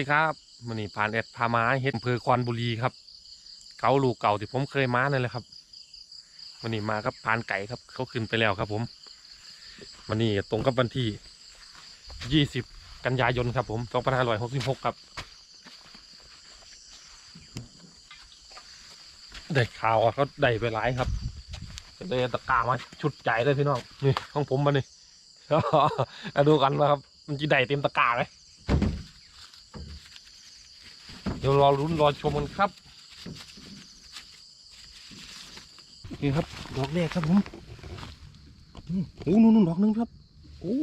วัสดีครับมันนี่ผ่านแอดพามาเฮ็ดอำเภอคอนบุรีครับ เกาลูกเก่าที่ผมเคยมานั่นแหละครับมันนี่มากับผ่านไก่ครับเขาขึ้นไปแล้วครับ ผมมันนี่ตรงกับวันที่ยี่สิบกันยายนครับ ผมสองพันห้าร้อยหกสิบหกครับได้ข่าวเขาได้ไปหลายครับเลยตะกร้ามาชุดใหญ่เลยพี่น้องนี่ของผมมานี่เอาดูกันนะครับ มันจะได้เต็มตะกร้าไหม เดี๋ยวรอรุ้นรอชมกันครับนี่ครับดอกแรกครับผมโอ้นู่นนู่นดอกหนึงครับโอ้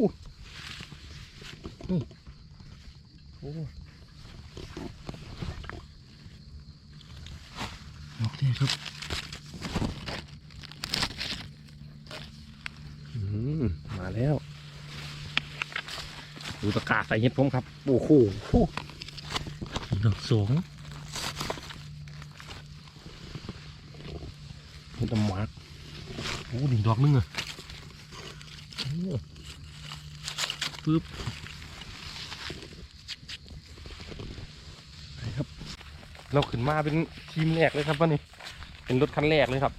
นี่โอ้ดอกแรกครับอืมมาแล้วดูตะก้าใส่เห็ดผมครับ โอ้โห ดอกสองเห็ดน้ำหมากโอ้ดิดอกนึงอะโอ้ปึ๊บไปครับ เราขึ้นมาเป็นทีมแรกเลยครับวันนี้ เป็นรถคันแรกเลยครับ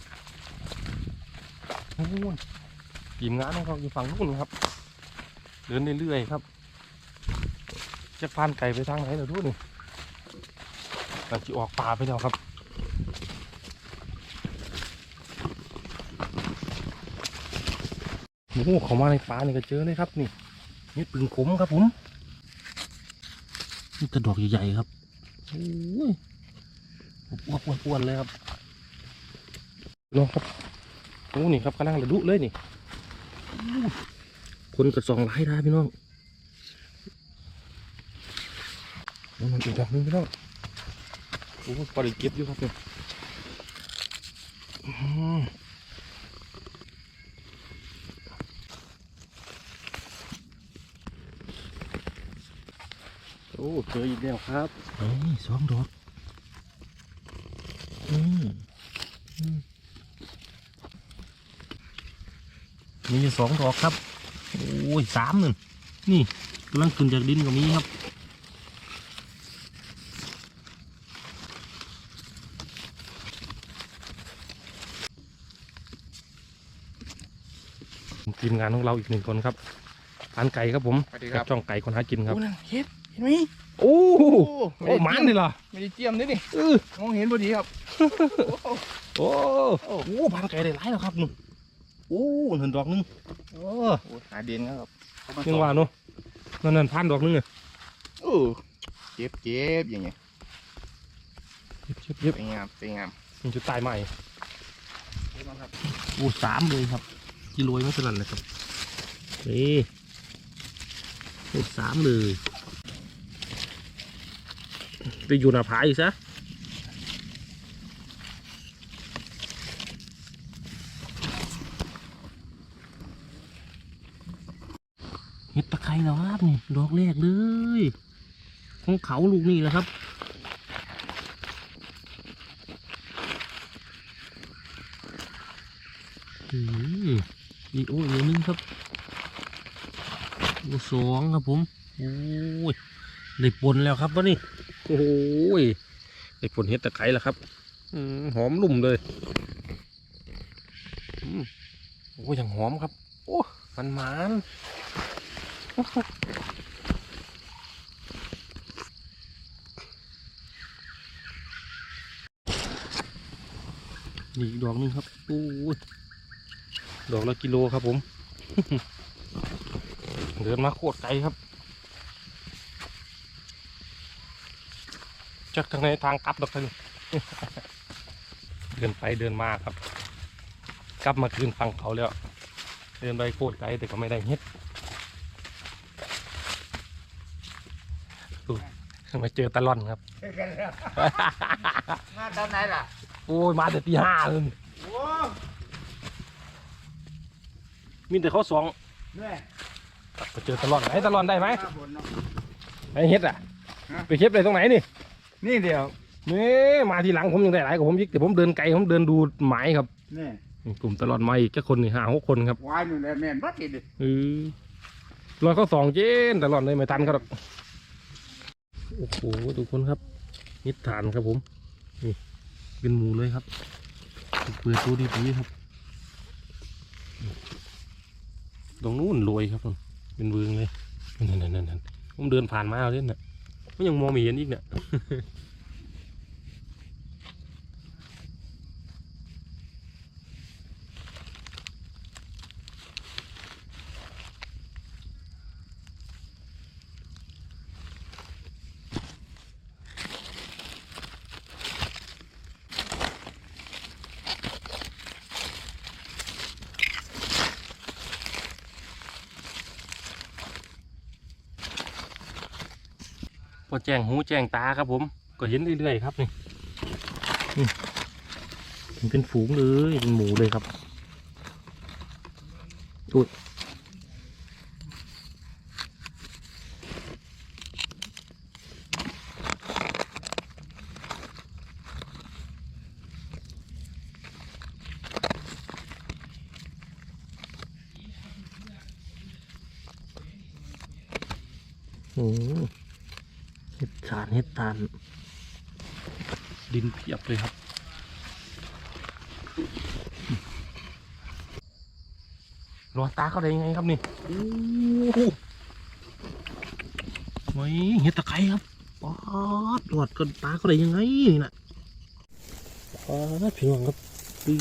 โอ้ยทีมงานของเขาอยู่ฝั่งนู้นครับ เดินเรื่อยๆครับ จะพานไก่ไปทางไหนเราดูนี่ หลังที่ออกป่าไปแล้วครับโอ้โหเขามาในป่านี่ก็เจอเลยครับนี่นี่ปึงขมครับผมนี่กระดอกใหญ่ๆครับโอ้ยอ้วนๆอ้วนเลยครับลองครับโอ้นี่ครับกำลังระดุเลยนี่คนกระสองหลายได้พี่น้องมันมันอีกดอกนึงพี่น้อง อ้พอได้เก็บอยู่ครับเนี่ยอื้อหือโอ้เจออีกแล้วครับนี่สองดอกอืมอืมมีอยู่สองดอกครับ โอ้ยสามหนึ่งนี่กำลังขึ้นจากดินก็มีครับ ทีมงานของเราอีกหนึ่งคนครับพานไก่ครับผมสวัสดีครับ กับช่องไก่คนหากินครับโอ้นั่นเห็ดเห็นไหมโอ้โอ้โอ้มันเลยเหรอไม่ได้เจียมด้วยนี่เออมองเห็นพอดีครับ โอ้โอ้พานไก่ได้หลายแล้วครับนุ่นโอ้เห็นดอกหนึงโอ้โอ้หาเด่นครับยังว่าเนาะนั่นนั่นพานดอกหนึงอะโอ้เจ็บเจ็บอย่างเงี้ยเย็บเย็บเย็บเป็นงามเป็นงามมันจะตายใหม่เห็นไหมครับโอ้สามเลยครับ กิโลไม่เท่านั้นเลยครับนี่โอ้สามเลยไปอยู่หน้าผาอีกซะเห็ดตะไคร้แล้วครับนี่ดอกแรกเลย ของเขาลูกนี่แหละครับอืม นี่โอ้ยเหลือหนึงครับโอ้สองครับผมโอ้ยได้ปนแล้วครับวะนี่โอ้ยได้ปนเห็ดตะไคร้แล้วครับอหอมลุ่มเลยอืมโอ้ยอย่างหอมครับ โอ้มันมานนี่อีกดอกหนึงครับโอ้ย ดอกละกิโลครับผม เดินมาโคตรไกลครับจากทางไหนทางกลับดอกท่านเดินไปเดินมาครับ กลับมาคืนฟังเขาแล้ว เดินไปโคตรไกลแต่ก็ไม่ได้เฮ็ดดูมาเจอตะล่อนครับ มาตอนไหนล่ะ โอ้ย มาแต่ตีห้าเลยโอ้ มีแต่เขาสองเนี่ยไปเจอตะล่อนไหนตะล่อนได้ไหมมาบนเนาะ ไอเฮ็ดอะ ฮะ ไปเฮ็ดอะไรตรงไหนนี่นี่เดียวนี่มาทีหลังผมยังได้หลายกว่าผมยิกแต่ผมเดินไกลผมเดินดูหมายครับนี่กลุ่มตลอดมาอีกแค่คนนี่ห้าหกคนครับวายนู่นแหละแม่นบัดดิเออรอยเขาสองเจนตลอดเลยไม่ทันเขาหรอกโอ้โอ้โหทุกคนครับเห็ดฐานครับผม นี่เป็นหมูเลยครับเปิดตัวดีๆครับ ตรงนู้นรวยครับเป็นเวืองเลยนั่นนั่นนั่นผมเดินผ่านมาเอาเล่นน่ะไม่ยังมองไม่เห็นอีกเนี่ย แจ้งหูแจ้งตาครับผม ก็เห็นเรื่อยๆครับนี่นี่มันเป็นฝูงเลยเป็นหมูเลยครับอุ้ยโอ้ เห็ดฉานเห็ดตานดินเพียบเลยครับ รอตาเขาได้ยังไงครับนี่โอ้โหไว้เห็ดตะไคร้ครับป๊อดหลอดกันตาเขาได้ยังไงนี่นะป๊อดพี่น้องครับปื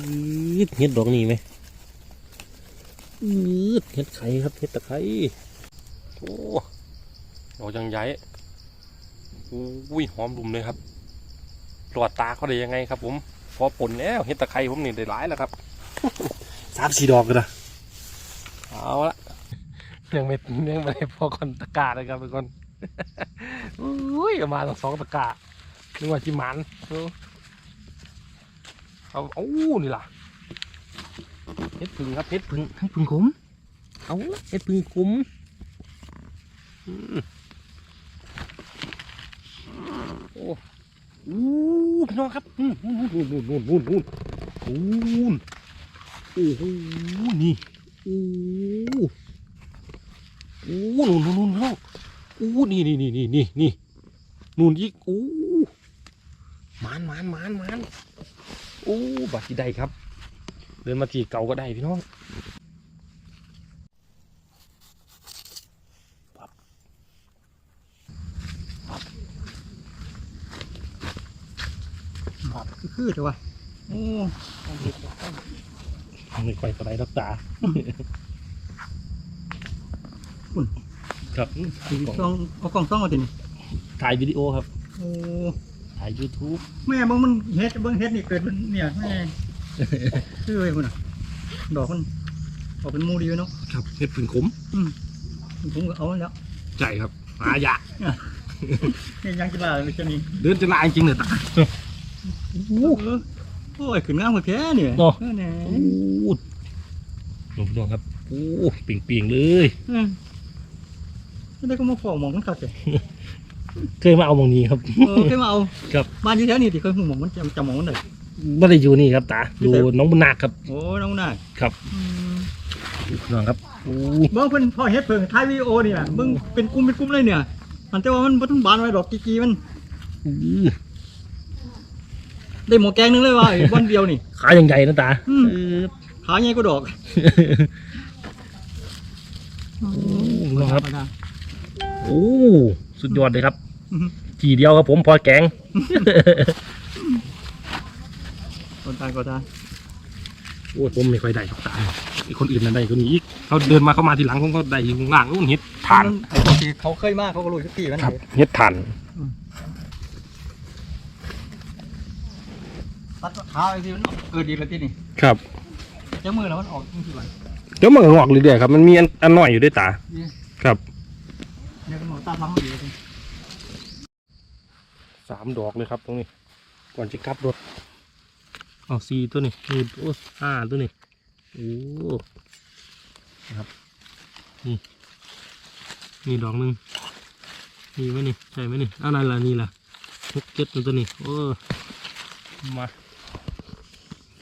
ดเห็ดดอกนี่ไหมปืดเห็ดไข่ครับเห็ดตะไคร้โอ้ดอกยังใหญ่โอ้ยหอมรุมเลยครับหลอดตาเขาได้ยังไงครับ ผม พอผลแล้วเห็ดตะไคร้ผมนี่ได้หลายแล้วครับสามสี่ดอกเลยนะเอาละยังไม่ยังไม่ได้พอคนตะกร้าเลยครับทุกคนอุ้ยเอามาตั้งสองตะกร้านึกว่าจิหมันเอาเอาโอ้นี่ล่ะเห็ดพึ่งครับเห็ดพึ่งให้พึ่งขมเอาละเห็ดพึ่งขมอืมโอ้ อู้ พี่น้องครับนู่นนู่นนู่นนู่นนู่นนู่นนู่นโอ้โหนี่โอ้โอ้นู่นนู่นนู่นพี่น้องโอ้นี่นี่นี่นี่นี่นี่นู่นอีกโอ้มานมานมานมานโอ้บัตรที่ได้ครับ เดินมาทีเก่าก็ได้พี่น้องปั๊บปั๊บ ครับคือแต่ว่าโอ้ไม่ค่อยสบายรักษาครับกล้องเอากล้องซ่องมาตินี่ถ่ายวิดีโอครับ โอ้ถ่าย YouTube แม่เบิ่งมันเฮ็ดเบิ่งเฮ็ดนี่เกิดมันเนี่ยแม่คือไว้พุ่นน่ะดอกมันออกเป็นหมูดีไว้เนาะครับเห็ดผึ่งขมผมก็เอามันแล้วใช่ครับหายากนี่ยังกีฬาเลยแค่นี้เดินจะนายจริงเลยตา โอ้โอ้ยขึ้นงามกว่าแท้เนี่ยเนาะเออแน่โอ้หนุ่มน้องครับโอ้ปิ่งปิ่งๆเลยเออแล้วได้ก็มาฟ้องหมองมันคักเลยเคยมาเอามองนี้ครับเออเคยมาเอาครับบ้านอยู่แถวนี้ที่เคยหูหมองมันจำจำหมองมันได้ไม่ได้อยู่นี่ครับตาอยู่น้องบุญนาคครับโอ้น้องน่าครับอืมน้องครับโอ้เบิ่งเพิ่นพอเฮ็ดเพิ่งถ่ายวิดีโอนี่ล่ะเบิ่งเป็นกลุ่มเป็นกลุ่มเลยเนี่ยมันแต่ว่ามันบ่ทันบานไว้ดอกกีๆมันอื้อ ได้หมอแกงหนึงเลยว่าไอ้วันเดียวนี่ขายังใหญ่นะตาอืมเออขาใหญ่กว่าดอกน้องครับธมดาโอ้สุดยอดเลยครับอืมทีเดียวครับผมพอแกงคนตายก็ตายโอ้ยผมไม่ค่อยได้ครับตาไอ้คนอื่นน่ะได้คนนี้อีกเขาเดินมาเข้ามาทีหลังผมก็ได้อยู่ข้างล่างนู่นเห็ดถ่านไอ้คนที่เขาเคยมาเขาก็รู้ทุกทีมันครับเห็ดถ่าน ตัดขาไอ้ที่มันเกิดดีแล้วที่นี่ครับเจ้ามือแล้วมันออกจริงๆว่ะเดี๋ยวมันก็งอกเรื่อยๆครับ มันมีอันอันน้อยอยู่ด้วยตา นี่ครับ เดี๋ยวก็หมอตาทำดีเลยสามดอกเลยครับตรงนี้ ก่อนจะกลับรถเอาสี่ตัวนี้นี่โอ้ห้าตัวนี้โอ้นะครับนี่นี่ดอกหนึ่งนี่ไหมนี่ใช่ไหมนี่เอานั่นละนี่ละหกเจ็ดตัวนี้โอ้มา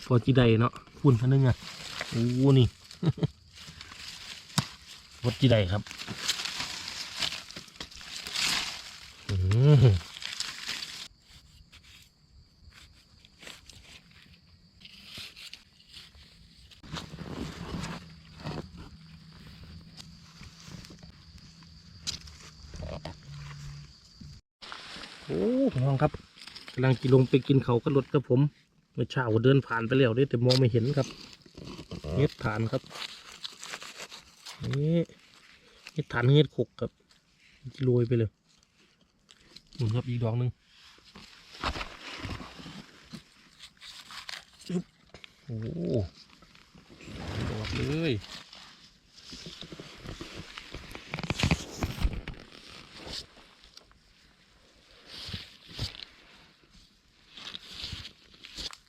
พอจีไดเนาะฝุ่นพันนึงอะโอ้นี่วัดจีไดครับอืมมโอ้พี่น้องครับกำลังกินลงไปกินเขาวก็รถกับผม เมื่อเช้าเดินผ่านไปแล้วเด้แต่มองไม่เห็นครับเฮ็ดฐานครับนี่เฮ็ดฐานเฮ็ดขกครับโรยไปเลยหมุนครับอีกดอกหนึ่งจึ๊บโอ้ดอกเลย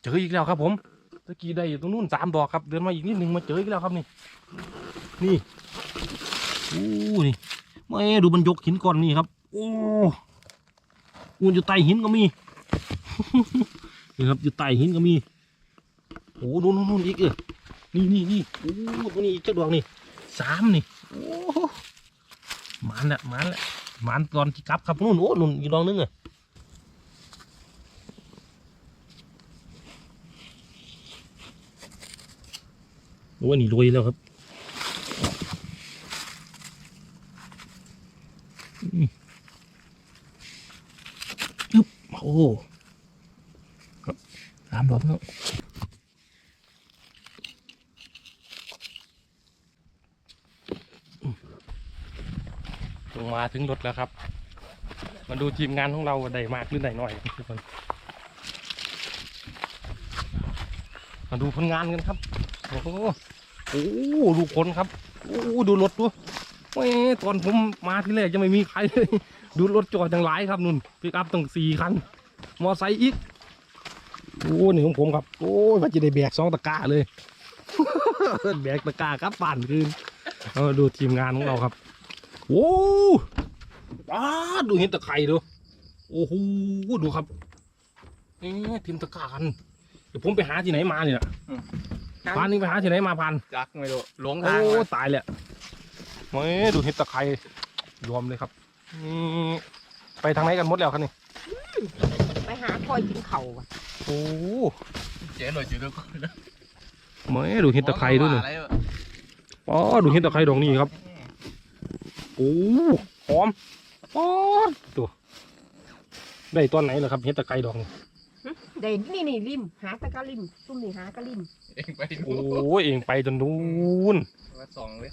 เจออีกแล้วครับผมตะกี้ได้อยู่ตรงนู้นสามดอกครับ เดินมาอีกนิดหนึ่งมาเจออีกแล้วครับนี่ นี่โอ้นี่ไม่ดูมันยกหินก้อนนี่ครับ โอ้อูนอยู่ใต้หินก็มีนี่ครับอยู่ใต้หินก็มีโอ้นู่นนู่นนู่นอีกเออนี่นี่นี่โอ้ตัวนี้อีกเจ้าดวงนี่สามนี่โอ้หมันละมันละมันตอนที่กลับครับนู่นโอ้นู่นอีกดวงนึงอะ โอ้นี่รวยแล้วครับยึบโอ้ครับสามดอกแล้วลงมาถึงรถแล้วครับ มาดูทีมงานของเราว่าได้มากหรือได้น้อยทุกคน มาดูผลงานกันครับ โอ้โหโอ้ดูคนครับโอ้ดูรถดูเว้ยตอนผมมาที่แรกยังไม่มีใครเลยดูรถจอดจังหลายครับนุ่นปิกอัพตั้งสี่คัน มอไซค์อีกโอ้นี่ของผมครับ โอ้ยว่าจะได้แบกสองตะกร้าเลยแบกตะกร้าครับป่านคืนเอาดูทีมงานของเราครับโอ้ป้าดูเห็นตะไคร่ดูโอ้โหดูครับเอ๊ะทีมตะกากันเดี๋ยวผมไปหาที่ไหนมาเนี่ย พานนี่ไปหาที่ไหนมาพันจักไม่รู้หลงโอ้ทางมาตายเลยเฮ้ยดูเห็ดตะไคร้รวมเลยครับอืมไปทางไหนกันหมดแล้วครับนี่ไปหาคอยกินเข่าวอะโอ้เจ๊หน่อยจืดด้วยเฮ้ยดูเห็ดตะไคร้ด้วยนี่อ๋อดูเห็ดตะไคร้ดอกนี้ครับโอ้หอมอ๋อตัวได้ตอนไหนเหรอครับเห็ดตะไคร้ดอกนี้ เดี๋ยวนี่นี่ริม หาตะกะริมซุ่มนี่หากะริมเองไปดูโอ้ยเองไปจนนู้น วัดสองเลย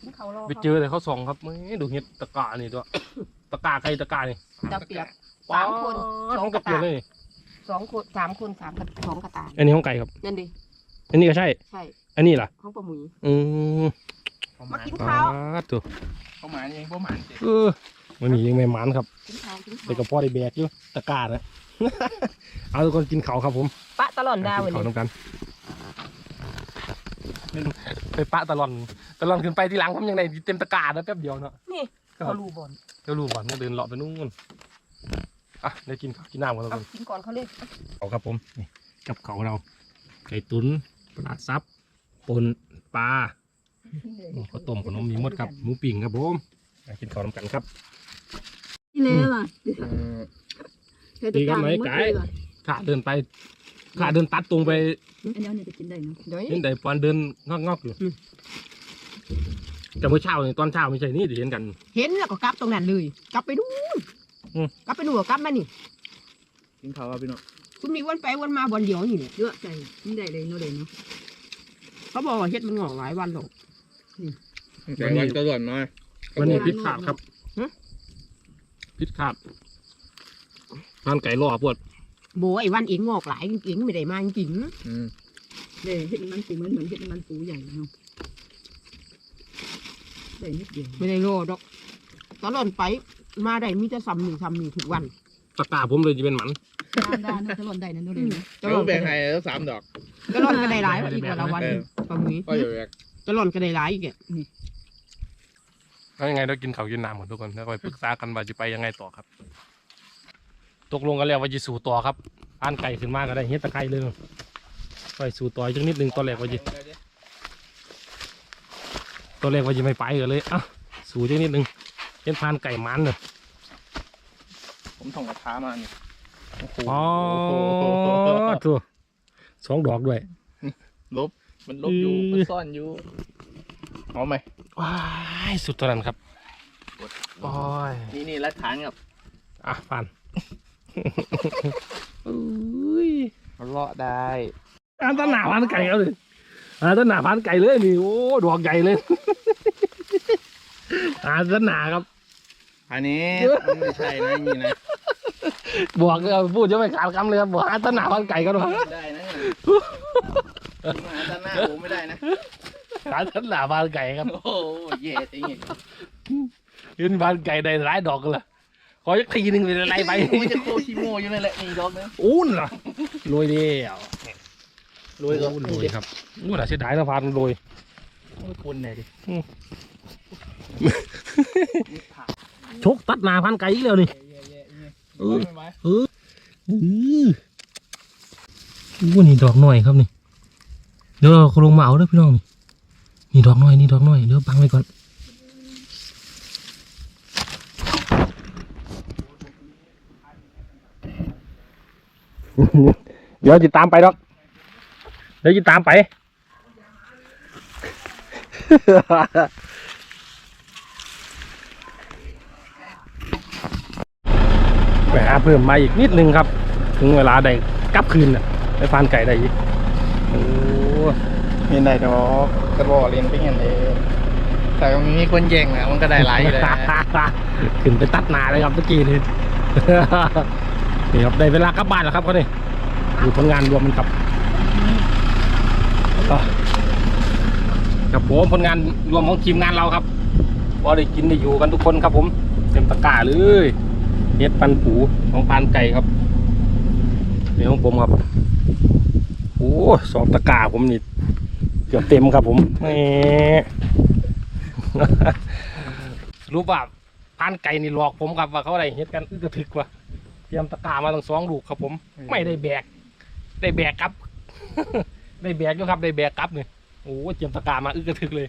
กินเข่าวรอไปเจอแต่เขาส่องครับเฮ้ยดูเห็ดตะกร้านี่ตัวตะกร้าใครตะกร้านี่ตะเปียก สามคนสองตะเกียบเลยนี่สองคนสามคนสามกระสองกระตายอันนี้ของไก่ครับ นั่นดิอันนี้ก็ใช่ ใช่อันนี้ล่ะ ของปลาหมุยอืมเขาหมามากินปข้าวาดตัวเขาหมาเองเพราะหมาเจ๊เออมันมียังไม่หมันครับกินข้าวกินแต่ข้าวก็พอได้แบกอยู่ตะกร้านะ เอาทุกคนกินเขาวครับผมปะตลอดดาวกินเลเขาวยน้ำกันไปปะตลอนตลอนขึ้นไปที่หลังผมยังไงเต็มตะกร้านะแป๊บเดียวเนาะนี่ครับเขารูบอลเดี๋ยวรู้ก่อนเดินเลาะไปนู่นอะได้กินข้าวกินน้ำกันทุกเอาคนกินก่อนเขาเลยเขาครับผมนี่กับเขาวเราไก่ตุ๋นปลาซับปนปลาข้าวต้มขนมมีหมดครับหมูปิ่งครับผมมากินข้าวน้ำกันครับนี่เลยว่ะ ดีกันไหมไก่ข้าเดินไปข้าเดินตัดตรงไปอันนี้เนี่ยจะกินได้เนาะเดี๋ยวเห็นแต่ปอนเดินงอกๆอยู่แต่เมื่อเช้านี่ตอนเช้าไม่ใช่นี่ที่เห็นกัน เห็นแล้วก็กลับตรงนั้นเลยกลับไปนู่นอืมกลับไปนู่นก็กลับมานี่กินข้าวครับพี่น้องคุณมีวันไปวันมาวันเดียวนี่เนี่ยเยอะใจกินได้เลยเนาะเลยเนาะเขาบอกว่าเฮ็ดมันงอกหลายวันหรอกแต่วันก็หล่อนน้อยวันนี้พิษขาดครับพิษขาด ทานไก่ล่อพวดโบไอ้วันเองงอกหลายจริงๆไม่ได้มาจริงอืมเลยเห็ดมันสีเหมือนเหมือนเห็ดมันปูใหญ่เนาะได้นิดเดียวๆไม่ได้โลดอกตลอดไปมาได้มีแต่ซ้ำหนึ่งซ้ำหนึ่งทุกวันตะกร้าผมเลยจะเป็นหมันด้านๆจะหล่นได้นั่นเนาะเลยเนาะตลแล้อวดแบ่งให้แล้วสามดอกตลอดก็ได้หลายวันอีกวันละวันเออปลาหมีก็อยู่แบกตลอดก็ได้หลายอีกอะแล้วยังไงเรากินข้าวกินน้ำหมดทุกคนแล้วก็ไปปรึกษากันว่าจะไปยังไงต่อครับ ตกลงกันแล้วว่าจะสู่ต่อครับอ่านไก่ขึ้นมาก็ได้เฮ็ดตะไคร้เลยไปสู่ต่ออีกนิดนึงตอนแรกว่าจะตอนแรกว่าจะไม่ไปกันเลยอะสู่อีกนิดนึงเห็นพานไก่มันเนอะผมส่งกระทะมานี่โอ้โหอ๋อตัวสองดอกด้วยลบมันลบอยู่อืมมันซ่อนอยู่เอาไหมว้ายสุดตัวนั้นครับโอ้ยนี่นี่หลักฐานครับ อะฟัน อุ้ยเลาะได้อ่านต้นหนาพันไก่เอาเลยอ่านต้นหนาพันไก่เลยนี่โอ้ดอกใหญ่เลยอ่านต้นหนาครับ อันนี้มันไม่ใช่นะนี่นะบอกเลยพูดจะไม่ขาดคำเลยครับบอกอ่านต้นหนาพันไก่กันวะไม่ได้นะมาหาด้านหน้าผมไม่ได้นะอ่านต้นหนาพันไก่ครับโอ้โหเย่จริงยืนพันไก่ได้หลายดอกกันละ ขออีกทีหนึ่งเป็นอะไรไปมันจะโคชิโมอยู่นั่นแหละนี่ดอกนึงอู้นเหรอรวยเดียวรวยก็รวยครับนู่นน่ะเสียดายนะพันรวยคุณไหนดิชกตัดหนาพันไก่อีกแล้วนี่เออไม่ไหวเอออืออู้นี่ดอกหน่อยครับนี่ เดี๋ยวเราลงมาเอาเด้อพี่น้องนี่ นี่ดอกหน่อยนี่ดอกหน่อยเดี๋ยวบังไว้ก่อน เดี๋ยวจะตามไปดอก เดี๋ยวจะตามไป ไปหาเพิ่มมาอีกนิดนึงครับ ถึงเวลาได้กลับคืนน่ะได้ฟานไก่ได้อีกโอ้มีไหนดอกกระบอกเรียนไปเห็นเลยแต่ก็มีคนแย่งนะมันก็ได้หลายอยู่เลยนะขึ้นไปตัดหนาเลยครับเมื่อกี้นี่ นี่ครับได้เวลากลับบ้านแล้วครับเขาเนี่ยดูผลงานรวมมันครับครับผมผลงานรวมของทีมงานเราครับพอได้กินได้อยู่กันทุกคนครับ ผมเต็มตะกร้าเลยเฮ็ดปันปูของปานไก่ครับนี่ของผมครับโอ้สองตะกร้าผมนี่เกือบเต็มครับ ผมแหมรู้ป่ะพานไก่นี่หลอกผมครับว่าเขาอะไรเฮ็ดกันอึกระทึกว่ะ รียมตะกร้ามาตั้งสองลูกครับผม ไม่ได้แบก ได้แบกครับ ได้แบกด้ครับ ได้แบกครับเนี่ยโอ้เตรียมตะกร้ามาอึกระทึกเลย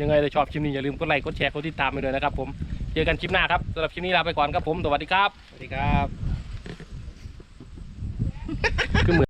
ยังไงถ้าชอบคลิปนี้อย่าลืมกดไลค์กดแชร์กดติดตามไปด้วยนะครับผมเจอกันคลิปหน้าครับสำหรับคลิปนี้ลาไปก่อนครับผมสวัสดีครับสวัสดีครับ